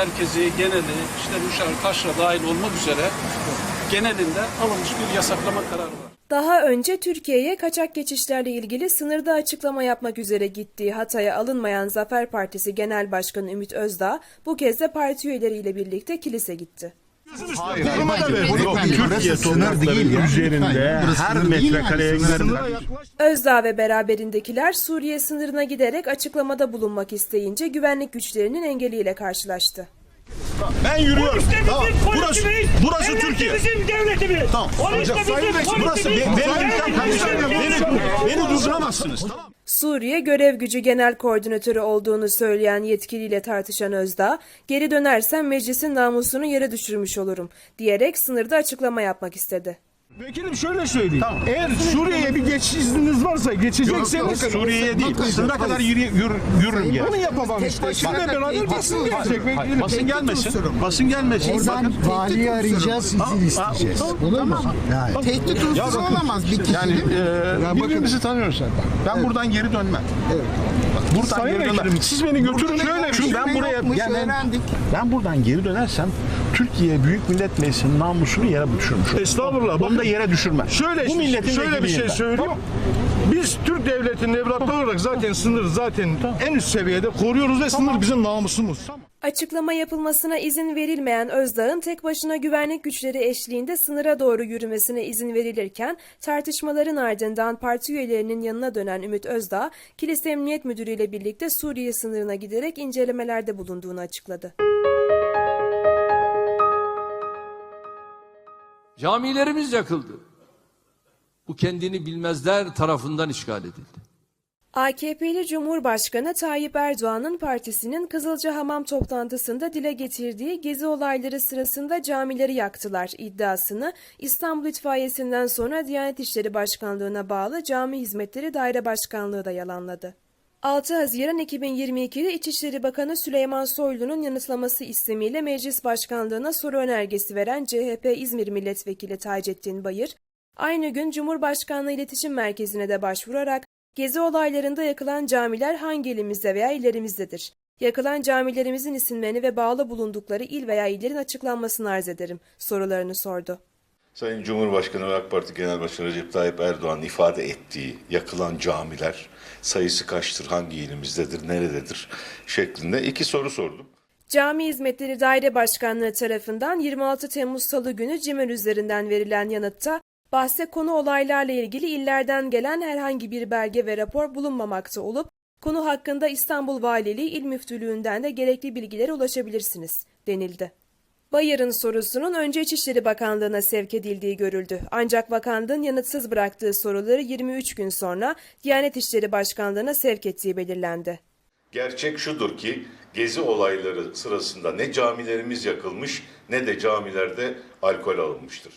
merkezi, geneli, işte Müşar, Taşra dahil olmak üzere genelinde alınmış bir yasaklama kararı var. Daha önce Türkiye'ye kaçak geçişlerle ilgili sınırda açıklama yapmak üzere gittiği Hatay'a alınmayan Zafer Partisi Genel Başkanı Ümit Özdağ bu kez de parti üyeleriyle birlikte kilise gitti. Hayır, Türkiye toprakları değil ya. üzerinde her metrekareye Özdağ ve beraberindekiler Suriye sınırına giderek açıklamada bulunmak isteyince güvenlik güçlerinin engeliyle karşılaştı. Ben yürüyorum. Tamam. Burası, burası Türkiye. Bizim devletimiz. Tamam. Bizim Sayın burası kardeşim. devletimiz. Beni, beni durduramazsınız. Tamam. Suriye Görev Gücü Genel Koordinatörü olduğunu söyleyen yetkiliyle tartışan Özdağ, geri dönersem meclisin namusunu yere düşürmüş olurum diyerek sınırda açıklama yapmak istedi. Vekilim şöyle söyleyeyim. Eğer Suriye'ye bir geçiş izniniz varsa geçecekseniz Suriye'ye değil, Bakın, sınıra kadar yürü, yürü, yürürüm yani. bunu yapamam işte. Şimdi beraber basın gelecek vekilim. Basın gelmesin. Basın gelmesin. Oradan Bakın. valiyi arayacağız, izin isteyeceğiz. Olur mu? Yani. Tehdit unsuru olamaz bir kişinin. Yani e, birbirimizi tanıyoruz zaten. Ben buradan geri dönmem. Buradan Sayın geri dönmem. siz beni götürün şöyle Çünkü ben buraya ben buradan geri dönersem Türkiye Büyük Millet Meclisi'nin namusunu yere düşürmüş. Estağfurullah. Bunu da yere düşürmem. Şöyle Bu milletin şöyle bir şey ben. söyleyeyim. Biz Türk devletinin evlatları olarak zaten sınırı zaten en üst seviyede koruyoruz ve sınır bizim namusumuz. Açıklama yapılmasına izin verilmeyen Özdağ'ın tek başına güvenlik güçleri eşliğinde sınıra doğru yürümesine izin verilirken tartışmaların ardından parti üyelerinin yanına dönen Ümit Özdağ, Kilise Emniyet Müdürü ile birlikte Suriye sınırına giderek incelemelerde bulunduğunu açıkladı. Camilerimiz yakıldı. Bu kendini bilmezler tarafından işgal edildi. AKP'li Cumhurbaşkanı Tayyip Erdoğan'ın partisinin Kızılcahamam toplantısında dile getirdiği gezi olayları sırasında camileri yaktılar iddiasını İstanbul İtfaiyesi'nden sonra Diyanet İşleri Başkanlığı'na bağlı Cami Hizmetleri Daire Başkanlığı da yalanladı. 6 Haziran 2022'de İçişleri Bakanı Süleyman Soylu'nun yanıtlaması istemiyle Meclis Başkanlığı'na soru önergesi veren CHP İzmir Milletvekili Taceddin Bayır, aynı gün Cumhurbaşkanlığı İletişim Merkezi'ne de başvurarak Gezi olaylarında yakılan camiler hangi ilimizde veya illerimizdedir? Yakılan camilerimizin isimlerini ve bağlı bulundukları il veya illerin açıklanmasını arz ederim sorularını sordu. Sayın Cumhurbaşkanı ve AK Parti Genel Başkanı Recep Tayyip Erdoğan ifade ettiği yakılan camiler sayısı kaçtır, hangi ilimizdedir, nerededir şeklinde iki soru sordum. Cami Hizmetleri Daire Başkanlığı tarafından 26 Temmuz Salı günü CİMER üzerinden verilen yanıtta bahse konu olaylarla ilgili illerden gelen herhangi bir belge ve rapor bulunmamakta olup konu hakkında İstanbul Valiliği İl Müftülüğü'nden de gerekli bilgilere ulaşabilirsiniz denildi. Bayır'ın sorusunun önce İçişleri Bakanlığı'na sevk edildiği görüldü. Ancak bakanlığın yanıtsız bıraktığı soruları 23 gün sonra Diyanet İşleri Başkanlığı'na sevk ettiği belirlendi. Gerçek şudur ki gezi olayları sırasında ne camilerimiz yakılmış ne de camilerde alkol alınmıştır.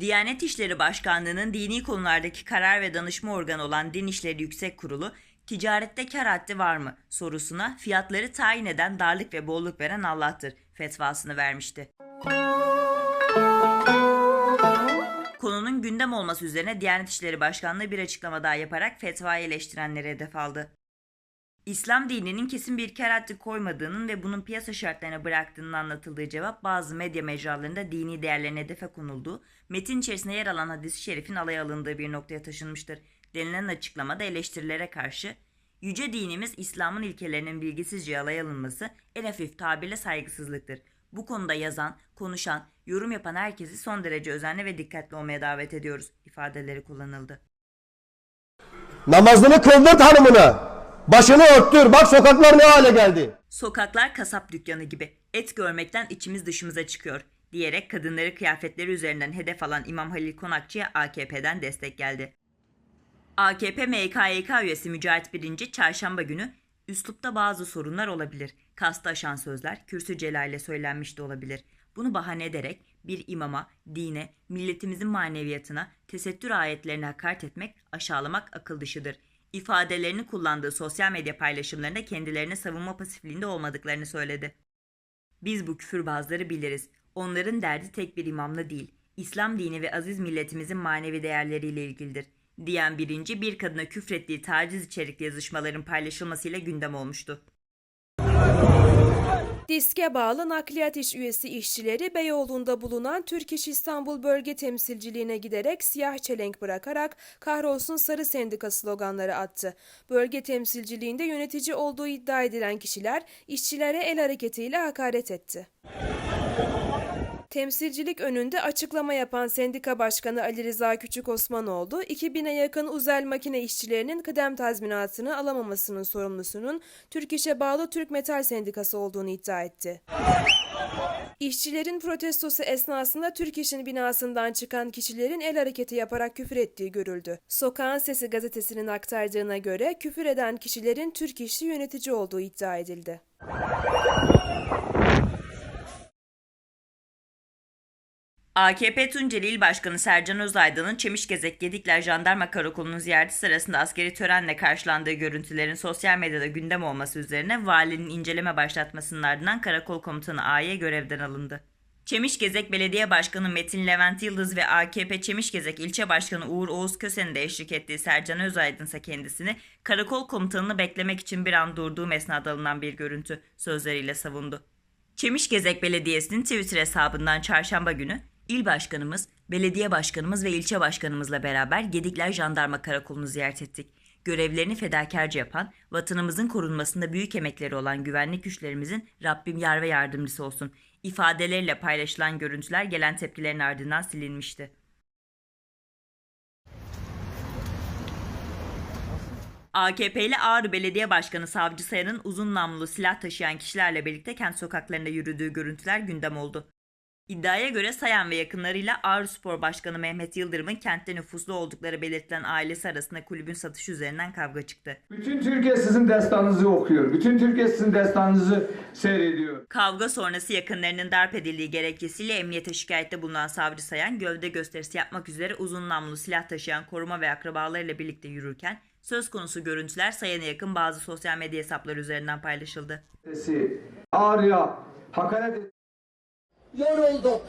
Diyanet İşleri Başkanlığı'nın dini konulardaki karar ve danışma organı olan Din İşleri Yüksek Kurulu, ticarette kar haddi var mı sorusuna fiyatları tayin eden darlık ve bolluk veren Allah'tır fetvasını vermişti. Konunun gündem olması üzerine Diyanet İşleri Başkanlığı bir açıklama daha yaparak fetvayı eleştirenlere hedef aldı. İslam dininin kesin bir kar haddi koymadığının ve bunun piyasa şartlarına bıraktığının anlatıldığı cevap bazı medya mecralarında dini değerlerin hedefe konulduğu, metin içerisinde yer alan hadis-i şerifin alaya alındığı bir noktaya taşınmıştır. Denilen açıklamada eleştirilere karşı, Yüce dinimiz İslam'ın ilkelerinin bilgisizce alaya alınması en hafif tabirle saygısızlıktır. Bu konuda yazan, konuşan, yorum yapan herkesi son derece özenli ve dikkatli olmaya davet ediyoruz ifadeleri kullanıldı. Namazını kıldır hanımına. Başını örttür. Bak sokaklar ne hale geldi. Sokaklar kasap dükkanı gibi. Et görmekten içimiz dışımıza çıkıyor diyerek kadınları kıyafetleri üzerinden hedef alan İmam Halil Konakçı'ya AKP'den destek geldi. AKP MKYK üyesi Mücahit Birinci çarşamba günü üslupta bazı sorunlar olabilir. Kastı aşan sözler kürsü celale söylenmiş de olabilir. Bunu bahane ederek bir imama, dine, milletimizin maneviyatına, tesettür ayetlerine hakaret etmek, aşağılamak akıl dışıdır. İfadelerini kullandığı sosyal medya paylaşımlarında kendilerine savunma pasifliğinde olmadıklarını söyledi. Biz bu küfürbazları biliriz. Onların derdi tek bir imamla değil, İslam dini ve aziz milletimizin manevi değerleriyle ilgilidir. Diyen birinci bir kadına küfrettiği taciz içerikli yazışmaların paylaşılmasıyla gündem olmuştu. Diske bağlı nakliyat iş üyesi işçileri Beyoğlu'nda bulunan Türk İş İstanbul Bölge Temsilciliğine giderek siyah çelenk bırakarak kahrolsun sarı sendika sloganları attı. Bölge temsilciliğinde yönetici olduğu iddia edilen kişiler işçilere el hareketiyle hakaret etti. Temsilcilik önünde açıklama yapan sendika başkanı Ali Rıza Küçük Osmanoğlu, 2000'e yakın uzel makine işçilerinin kıdem tazminatını alamamasının sorumlusunun Türk İş'e bağlı Türk Metal Sendikası olduğunu iddia etti. İşçilerin protestosu esnasında Türk İş'in binasından çıkan kişilerin el hareketi yaparak küfür ettiği görüldü. Sokağın Sesi gazetesinin aktardığına göre küfür eden kişilerin Türk İş'i yönetici olduğu iddia edildi. AKP Tunceli İl Başkanı Sercan Özaydın'ın Çemişgezek Gedikler Jandarma Karakolu'nun ziyareti sırasında askeri törenle karşılandığı görüntülerin sosyal medyada gündem olması üzerine valinin inceleme başlatmasının ardından Karakol Komutanı A'ya görevden alındı. Çemişgezek Belediye Başkanı Metin Levent Yıldız ve AKP Çemişgezek İlçe Başkanı Uğur Oğuz Köse'nin de eşlik ettiği Sercan Özaydın ise kendisini karakol komutanını beklemek için bir an durduğum esnada alınan bir görüntü sözleriyle savundu. Çemişgezek Belediyesi'nin Twitter hesabından çarşamba günü İl Başkanımız, Belediye Başkanımız ve ilçe başkanımızla beraber Gedikler Jandarma Karakolu'nu ziyaret ettik. Görevlerini fedakarca yapan, vatanımızın korunmasında büyük emekleri olan güvenlik güçlerimizin Rabbim yar ve yardımcısı olsun ifadeleriyle paylaşılan görüntüler gelen tepkilerin ardından silinmişti. AKP'li Ağrı Belediye Başkanı Savcı Sayan'ın uzun namlulu silah taşıyan kişilerle birlikte kent sokaklarında yürüdüğü görüntüler gündem oldu. İddiaya göre Sayan ve yakınlarıyla Ağrı Spor Başkanı Mehmet Yıldırım'ın kentte nüfuslu oldukları belirtilen ailesi arasında kulübün satışı üzerinden kavga çıktı. Bütün Türkiye sizin destanınızı okuyor. Bütün Türkiye sizin destanınızı seyrediyor. Kavga sonrası yakınlarının darp edildiği gerekçesiyle emniyete şikayette bulunan savcı Sayan gövde gösterisi yapmak üzere uzun namlulu silah taşıyan koruma ve akrabalarıyla birlikte yürürken söz konusu görüntüler Sayan'a yakın bazı sosyal medya hesapları üzerinden paylaşıldı. Ağrı'ya hakaret et- yorulduk.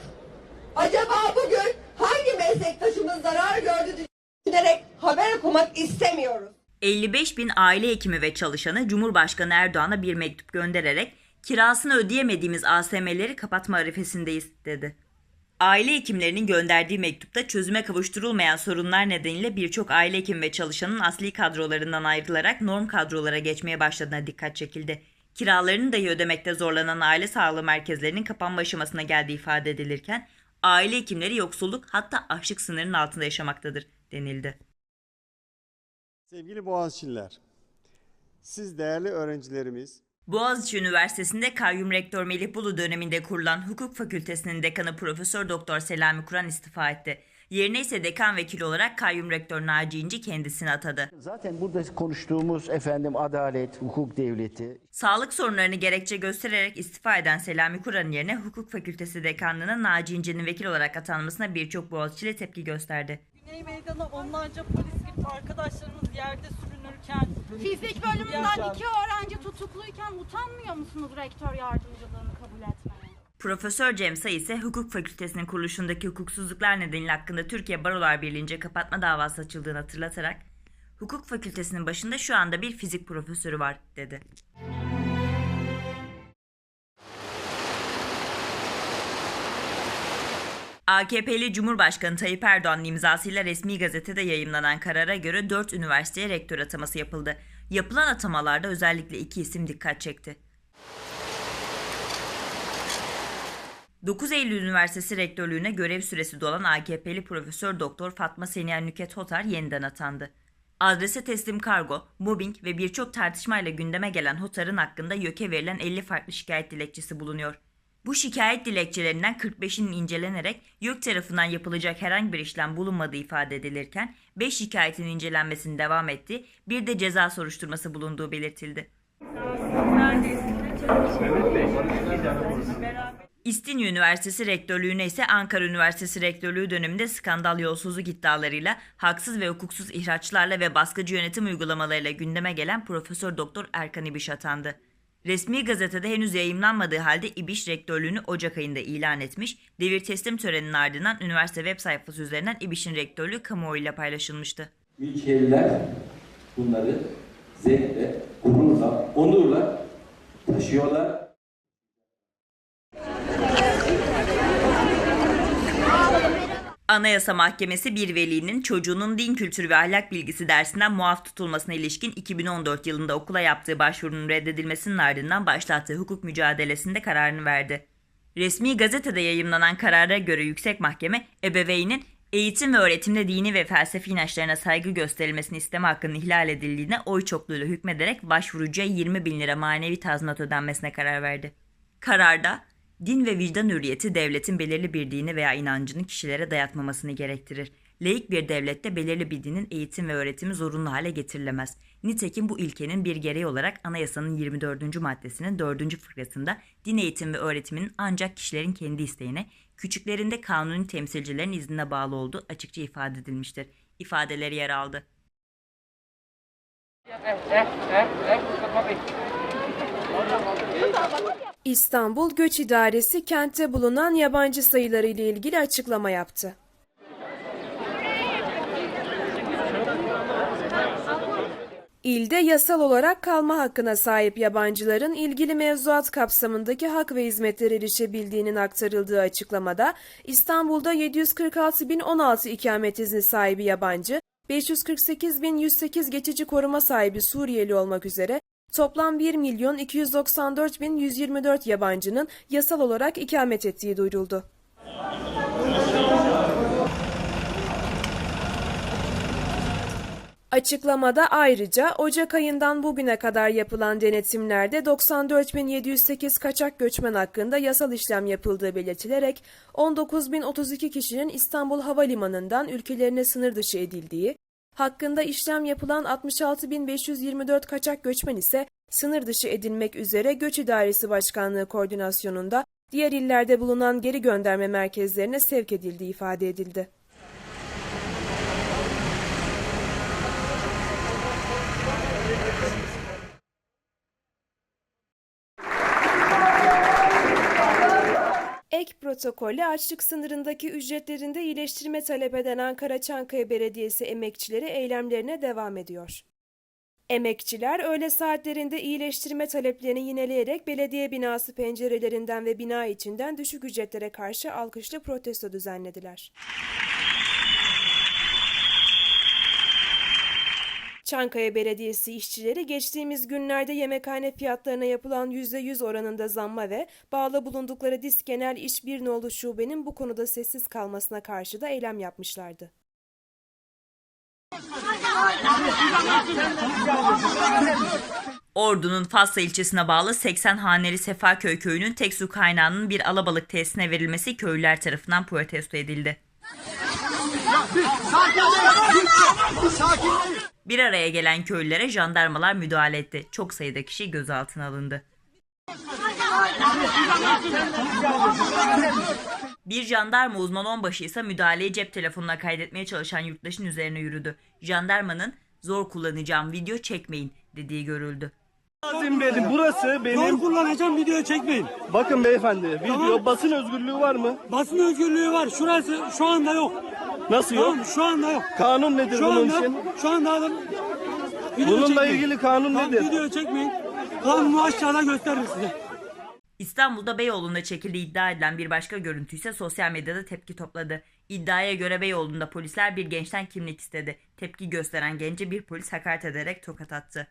Acaba bugün hangi meslektaşımız zarar gördü düşünerek haber okumak istemiyoruz. 55 bin aile hekimi ve çalışanı Cumhurbaşkanı Erdoğan'a bir mektup göndererek kirasını ödeyemediğimiz ASM'leri kapatma arifesindeyiz dedi. Aile hekimlerinin gönderdiği mektupta çözüme kavuşturulmayan sorunlar nedeniyle birçok aile hekim ve çalışanın asli kadrolarından ayrılarak norm kadrolara geçmeye başladığına dikkat çekildi. Kiralarını dahi ödemekte zorlanan aile sağlığı merkezlerinin kapanma aşamasına geldiği ifade edilirken aile hekimleri yoksulluk hatta açlık sınırının altında yaşamaktadır denildi. Sevgili Boğaziçi'liler, siz değerli öğrencilerimiz Boğaziçi Üniversitesi'nde kayyum rektör Melih Bulu döneminde kurulan Hukuk Fakültesinin dekanı Profesör Doktor Selami Kur'an istifa etti. Yerine ise dekan vekili olarak kayyum rektör Naci İnci kendisini atadı. Zaten burada konuştuğumuz efendim adalet, hukuk devleti, Sağlık sorunlarını gerekçe göstererek istifa eden Selami Kur'an'ın yerine Hukuk Fakültesi dekanlığına Naci İnci'nin vekil olarak atanmasına birçok Boğaziçi'li tepki gösterdi. Güney Meydan'a onlarca polis gitti. Arkadaşlarımız yerde sürünürken. Fizik bölümünden iki öğrenci tutukluyken utanmıyor musunuz rektör yardımcılığını kabul etmeye? Profesör Cem Say ise Hukuk Fakültesinin kuruluşundaki hukuksuzluklar nedeniyle hakkında Türkiye Barolar Birliği'nce kapatma davası açıldığını hatırlatarak Hukuk Fakültesinin başında şu anda bir fizik profesörü var dedi. AKP'li Cumhurbaşkanı Tayyip Erdoğan'ın imzasıyla resmi gazetede yayımlanan karara göre 4 üniversiteye rektör ataması yapıldı. Yapılan atamalarda özellikle iki isim dikkat çekti. 9 Eylül Üniversitesi Rektörlüğüne görev süresi dolan AKP'li Profesör Doktor Fatma Seniyer Nüket Hotar yeniden atandı. Adrese teslim kargo, mobbing ve birçok tartışmayla gündeme gelen Hotar'ın hakkında YÖK'e verilen 50 farklı şikayet dilekçesi bulunuyor. Bu şikayet dilekçelerinden 45'inin incelenerek YÖK tarafından yapılacak herhangi bir işlem bulunmadığı ifade edilirken 5 şikayetin incelenmesinin devam ettiği bir de ceza soruşturması bulunduğu belirtildi. İstinye Üniversitesi Rektörlüğü'ne ise Ankara Üniversitesi Rektörlüğü döneminde skandal yolsuzluk iddialarıyla haksız ve hukuksuz ihraçlarla ve baskıcı yönetim uygulamalarıyla gündeme gelen Profesör Doktor Erkan İbiş atandı. Resmi gazetede henüz yayımlanmadığı halde İbiş rektörlüğünü Ocak ayında ilan etmiş, devir teslim töreninin ardından üniversite web sayfası üzerinden İbiş'in rektörlüğü kamuoyuyla paylaşılmıştı. Mülkiyeliler bunları zevkle, gururla, onurla taşıyorlar. Anayasa Mahkemesi bir velinin çocuğunun din kültürü ve ahlak bilgisi dersinden muaf tutulmasına ilişkin 2014 yılında okula yaptığı başvurunun reddedilmesinin ardından başlattığı hukuk mücadelesinde kararını verdi. Resmi gazetede yayımlanan karara göre yüksek mahkeme ebeveynin eğitim ve öğretimde dini ve felsefi inançlarına saygı gösterilmesini isteme hakkının ihlal edildiğine oy çokluğuyla hükmederek başvurucuya 20 bin lira manevi tazminat ödenmesine karar verdi. Kararda din ve vicdan hürriyeti devletin belirli bir dini veya inancını kişilere dayatmamasını gerektirir. Laik bir devlette belirli bir dinin eğitim ve öğretimi zorunlu hale getirilemez. Nitekim bu ilkenin bir gereği olarak anayasanın 24. maddesinin 4. fıkrasında din eğitimi ve öğretiminin ancak kişilerin kendi isteğine, küçüklerinde kanuni temsilcilerin iznine bağlı olduğu açıkça ifade edilmiştir. İfadeleri yer aldı. İstanbul Göç İdaresi kentte bulunan yabancı sayıları ile ilgili açıklama yaptı. İlde yasal olarak kalma hakkına sahip yabancıların ilgili mevzuat kapsamındaki hak ve hizmetlere erişebildiğinin aktarıldığı açıklamada İstanbul'da 746.016 ikamet izni sahibi yabancı, 548.108 geçici koruma sahibi Suriyeli olmak üzere toplam 1 milyon 294.124 yabancının yasal olarak ikamet ettiği duyuruldu. Açıklamada ayrıca Ocak ayından bugüne kadar yapılan denetimlerde 94.708 kaçak göçmen hakkında yasal işlem yapıldığı belirtilerek 19.032 kişinin İstanbul Havalimanı'ndan ülkelerine sınır dışı edildiği, hakkında işlem yapılan 66.524 kaçak göçmen ise sınır dışı edilmek üzere Göç İdaresi Başkanlığı koordinasyonunda diğer illerde bulunan geri gönderme merkezlerine sevk edildiği ifade edildi. Protokolle açlık sınırındaki ücretlerinde iyileştirme talep eden Ankara Çankaya Belediyesi emekçileri eylemlerine devam ediyor. Emekçiler öğle saatlerinde iyileştirme taleplerini yineleyerek belediye binası pencerelerinden ve bina içinden düşük ücretlere karşı alkışlı protesto düzenlediler. Çankaya Belediyesi işçileri geçtiğimiz günlerde yemekhane fiyatlarına yapılan %100 oranında zamma ve bağlı bulundukları Disk Genel İş Bir Nolu Şube'nin bu konuda sessiz kalmasına karşı da eylem yapmışlardı. Ordu'nun Fasla ilçesine bağlı 80 haneli Sefaköy köyünün tek su kaynağının bir alabalık tesisine verilmesi köylüler tarafından protesto edildi. Bir araya gelen köylülere jandarmalar müdahale etti. Çok sayıda kişi gözaltına alındı. Bir jandarma uzman onbaşı ise müdahaleyi cep telefonuna kaydetmeye çalışan yurttaşın üzerine yürüdü. Jandarmanın zor kullanacağım video çekmeyin dediği görüldü. Azim benim burası benim. Zor kullanacağım video çekmeyin. Bakın beyefendi video Tamam. basın özgürlüğü var mı? Basın özgürlüğü var. Şurası şu anda yok. Nasıl yok? Tamam şu anda yok. Kanun nedir Şu bunun anda, için? şu anda adam video Bununla çekmeyin. ilgili kanun Tamam, nedir? Video çekmeyin. Kanunu aşağıda gösterir size. İstanbul'da Beyoğlu'nda çekildiği iddia edilen bir başka görüntü ise sosyal medyada tepki topladı. İddiaya göre Beyoğlu'nda polisler bir gençten kimlik istedi. Tepki gösteren gence bir polis hakaret ederek tokat attı.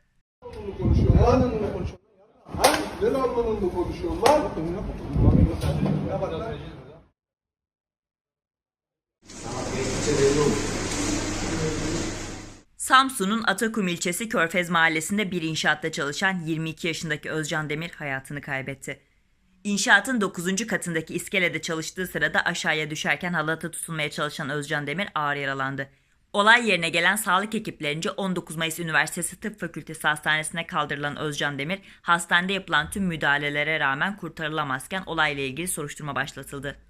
Samsun'un Atakum ilçesi Körfez mahallesinde bir inşaatta çalışan 22 yaşındaki Özcan Demir hayatını kaybetti. İnşaatın 9. katındaki iskelede çalıştığı sırada aşağıya düşerken halata tutulmaya çalışan Özcan Demir ağır yaralandı. Olay yerine gelen sağlık ekiplerince 19 Mayıs Üniversitesi Tıp Fakültesi Hastanesi'ne kaldırılan Özcan Demir, hastanede yapılan tüm müdahalelere rağmen kurtarılamazken olayla ilgili soruşturma başlatıldı.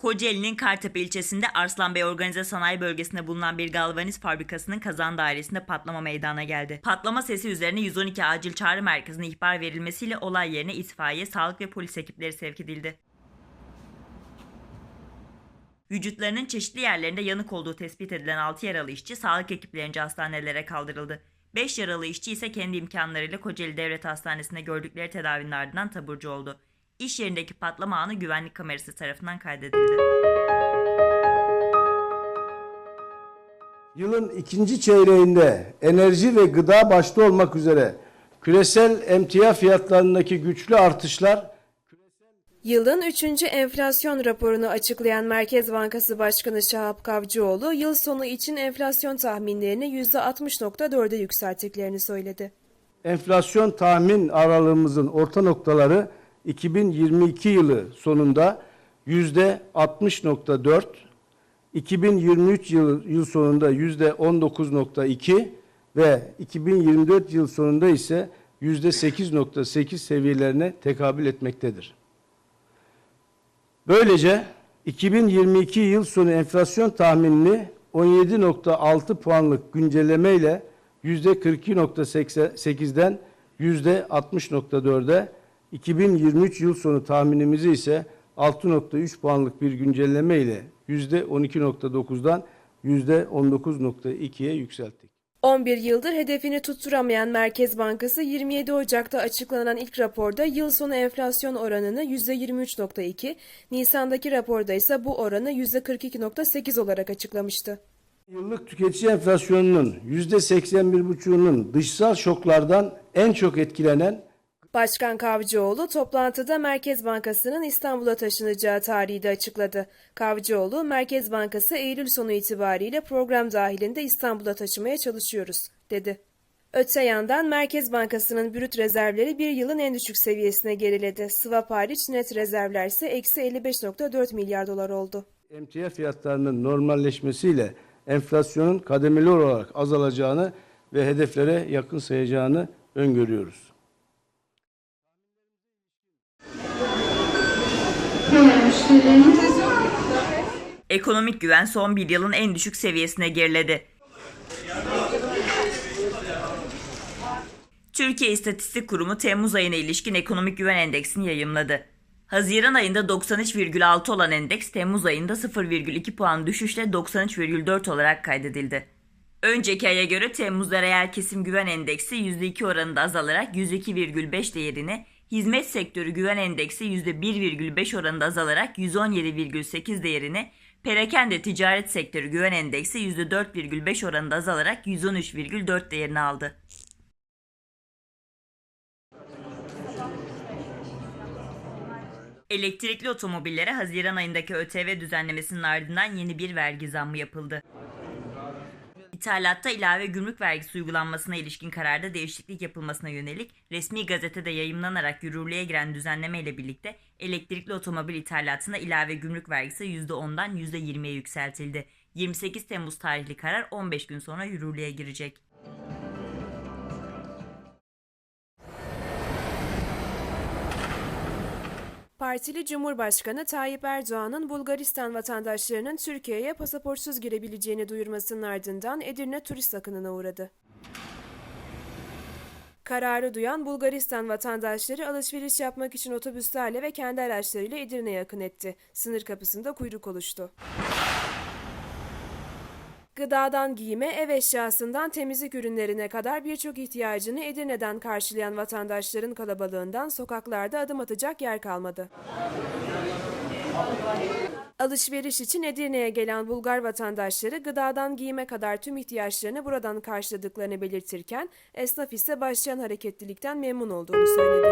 Kocaeli'nin Kartepe ilçesinde Arslanbey Organize Sanayi Bölgesi'nde bulunan bir galvaniz fabrikasının kazan dairesinde patlama meydana geldi. Patlama sesi üzerine 112 acil çağrı merkezine ihbar verilmesiyle olay yerine itfaiye, sağlık ve polis ekipleri sevk edildi. Vücutlarının çeşitli yerlerinde yanık olduğu tespit edilen 6 yaralı işçi sağlık ekiplerince hastanelere kaldırıldı. 5 yaralı işçi ise kendi imkanlarıyla Kocaeli Devlet Hastanesi'nde gördükleri tedavinin ardından taburcu oldu. İş yerindeki patlama anı güvenlik kamerası tarafından kaydedildi. Yılın ikinci çeyreğinde enerji ve gıda başta olmak üzere küresel emtia fiyatlarındaki güçlü artışlar Yılın 3. enflasyon raporunu açıklayan Merkez Bankası Başkanı Şahap Kavcıoğlu, yıl sonu için enflasyon tahminlerini %60.4'e yükselttiklerini söyledi. enflasyon tahmin aralığımızın orta noktaları 2022 yılı sonunda yüzde 60.4, 2023 yıl, yıl sonunda yüzde 19.2 ve 2024 yıl sonunda ise yüzde 8.8 seviyelerine tekabül etmektedir. Böylece 2022 yıl sonu enflasyon tahminini 17.6 puanlık güncelleme ile %42.8'den %60.4'e, 2023 yıl sonu tahminimizi ise 6.3 puanlık bir güncelleme ile %12.9'dan %19.2'ye yükselttik. 11 yıldır hedefini tutturamayan Merkez Bankası 27 Ocak'ta açıklanan ilk raporda yıl sonu enflasyon oranını %23.2, Nisan'daki raporda ise bu oranı %42.8 olarak açıklamıştı. Yıllık tüketici enflasyonunun %81,5'unun dışsal şoklardan en çok etkilenen Başkan Kavcıoğlu toplantıda Merkez Bankası'nın İstanbul'a taşınacağı tarihi de açıkladı. Kavcıoğlu, Merkez Bankası Eylül sonu itibariyle program dahilinde İstanbul'a taşımaya çalışıyoruz, dedi. Öte yandan Merkez Bankası'nın brüt rezervleri bir yılın en düşük seviyesine geriledi. Swap hariç net rezervler ise eksi 55.4 milyar dolar oldu. emtia fiyatlarının normalleşmesiyle enflasyonun kademeli olarak azalacağını ve hedeflere yakın sayacağını öngörüyoruz. Ekonomik güven son bir yılın en düşük seviyesine geriledi. Türkiye İstatistik Kurumu Temmuz ayına ilişkin ekonomik güven endeksini yayımladı. Haziran ayında 93,6 olan endeks Temmuz ayında 0,2 puan düşüşle 93,4 olarak kaydedildi. Önceki aya göre Temmuz'da reel kesim güven endeksi %2 oranında azalarak 102,5 değerini, hizmet sektörü güven endeksi %1,5 oranında azalarak 117,8 değerini, perakende ticaret sektörü güven endeksi %4,5 oranında azalarak 113,4 değerini aldı. Elektrikli otomobillere Haziran ayındaki ÖTV düzenlemesinin ardından yeni bir vergi zammı yapıldı. İthalatta ilave gümrük vergisi uygulanmasına ilişkin kararda değişiklik yapılmasına yönelik resmi gazetede yayımlanarak yürürlüğe giren düzenleme ile birlikte elektrikli otomobil ithalatına ilave gümrük vergisi %10'dan %20'ye yükseltildi. 28 Temmuz tarihli karar 15 gün sonra yürürlüğe girecek. Partili Cumhurbaşkanı Tayyip Erdoğan'ın Bulgaristan vatandaşlarının Türkiye'ye pasaportsuz girebileceğini duyurmasının ardından Edirne turist akınına uğradı. Kararı duyan Bulgaristan vatandaşları alışveriş yapmak için otobüslerle ve kendi araçlarıyla Edirne'ye akın etti. Sınır kapısında kuyruk oluştu. Gıdadan giyime, ev eşyasından temizlik ürünlerine kadar birçok ihtiyacını Edirne'den karşılayan vatandaşların kalabalığından sokaklarda adım atacak yer kalmadı. Alışveriş için Edirne'ye gelen Bulgar vatandaşları gıdadan giyime kadar tüm ihtiyaçlarını buradan karşıladıklarını belirtirken esnaf ise başlayan hareketlilikten memnun olduğunu söyledi.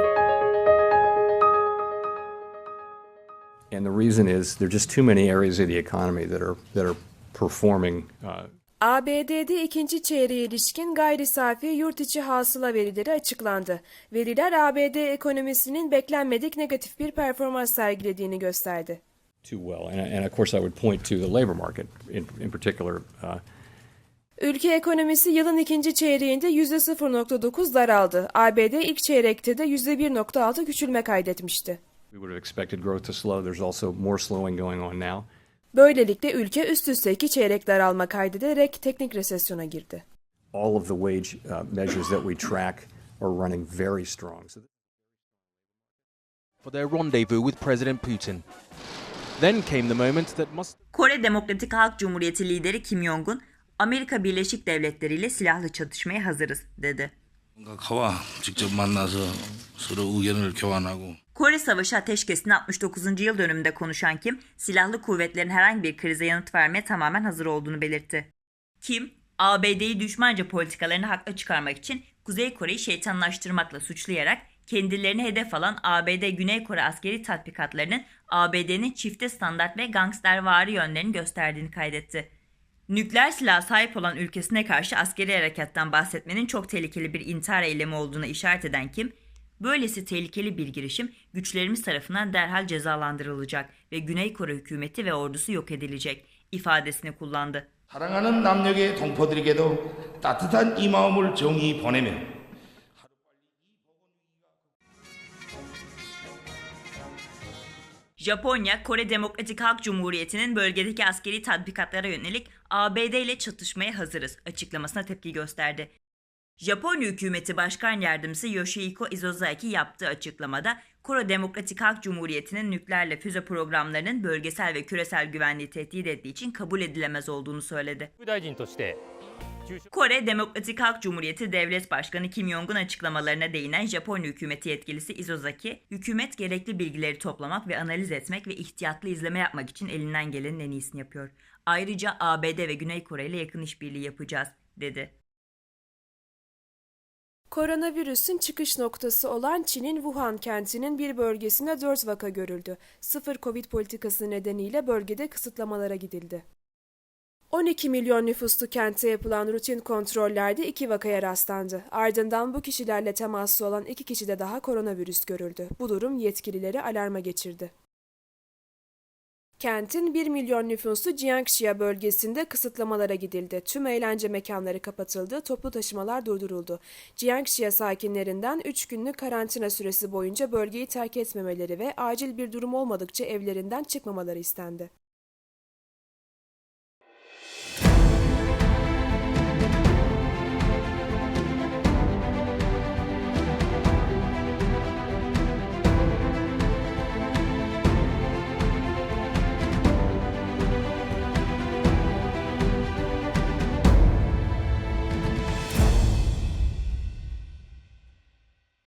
And the reason is there are just too many areas of the economy that are that are performing uh, ABD'de ikinci çeyreğe ilişkin gayri safi yurt içi hasıla verileri açıklandı. Veriler ABD ekonomisinin beklenmedik negatif bir performans sergilediğini gösterdi. Uh, Ülke ekonomisi yılın ikinci çeyreğinde %0.9 daraldı. ABD ilk çeyrekte de %1.6 küçülme kaydetmişti. we would have expected growth to slow. There's also more slowing going on now. Böylelikle ülke üst üste iki çeyrek daralma kaydederek teknik resesyona girdi. All of the wage uh, measures that we track are running very strong. So for their rendezvous with President Putin. Then came the moment that must Kore Demokratik Halk Cumhuriyeti lideri Kim Jong-un, Amerika Birleşik Devletleri ile silahlı çatışmaya hazırız dedi. Kore Savaşı ateşkesin 69. yıl dönümünde konuşan Kim, silahlı kuvvetlerin herhangi bir krize yanıt vermeye tamamen hazır olduğunu belirtti. Kim, ABD'yi düşmanca politikalarını hakla çıkarmak için Kuzey Kore'yi şeytanlaştırmakla suçlayarak kendilerini hedef alan ABD-Güney Kore askeri tatbikatlarının ABD'nin çifte standart ve gangstervari yönlerini gösterdiğini kaydetti. Nükleer silaha sahip olan ülkesine karşı askeri harekattan bahsetmenin çok tehlikeli bir intihar eylemi olduğuna işaret eden Kim, böylesi tehlikeli bir girişim güçlerimiz tarafından derhal cezalandırılacak ve Güney Kore hükümeti ve ordusu yok edilecek ifadesini kullandı. 사랑하는 남녘의 동포들에게도 따뜻한 이 마음을 정히 보내며 Japonya, Kore Demokratik Halk Cumhuriyeti'nin bölgedeki askeri tatbikatlara yönelik ABD ile çatışmaya hazırız açıklamasına tepki gösterdi. Japonya hükümeti başkan yardımcısı Yoshihiko Izozaki yaptığı açıklamada Kore Demokratik Halk Cumhuriyeti'nin nükleerle füze programlarının bölgesel ve küresel güvenliği tehdit ettiği için kabul edilemez olduğunu söyledi. Kore Demokratik Halk Cumhuriyeti Devlet Başkanı Kim Jong-un açıklamalarına değinen Japonya hükümeti yetkilisi Izozaki, hükümet gerekli bilgileri toplamak ve analiz etmek ve ihtiyatlı izleme yapmak için elinden gelenin en iyisini yapıyor. Ayrıca ABD ve Güney Kore ile yakın işbirliği yapacağız, dedi. Koronavirüsün çıkış noktası olan Çin'in Wuhan kentinin bir bölgesinde 4 vaka görüldü. Sıfır Covid politikası nedeniyle bölgede kısıtlamalara gidildi. 12 milyon nüfuslu kentte yapılan rutin kontrollerde 2 vakaya rastlandı. Ardından bu kişilerle temaslı olan 2 kişide daha koronavirüs görüldü. Bu durum yetkilileri alarma geçirdi. Kentin 1 milyon nüfuslu Jiangxia bölgesinde kısıtlamalara gidildi. Tüm eğlence mekanları kapatıldı, toplu taşımalar durduruldu. Jiangxia sakinlerinden 3 günlük karantina süresi boyunca bölgeyi terk etmemeleri ve acil bir durum olmadıkça evlerinden çıkmamaları istendi.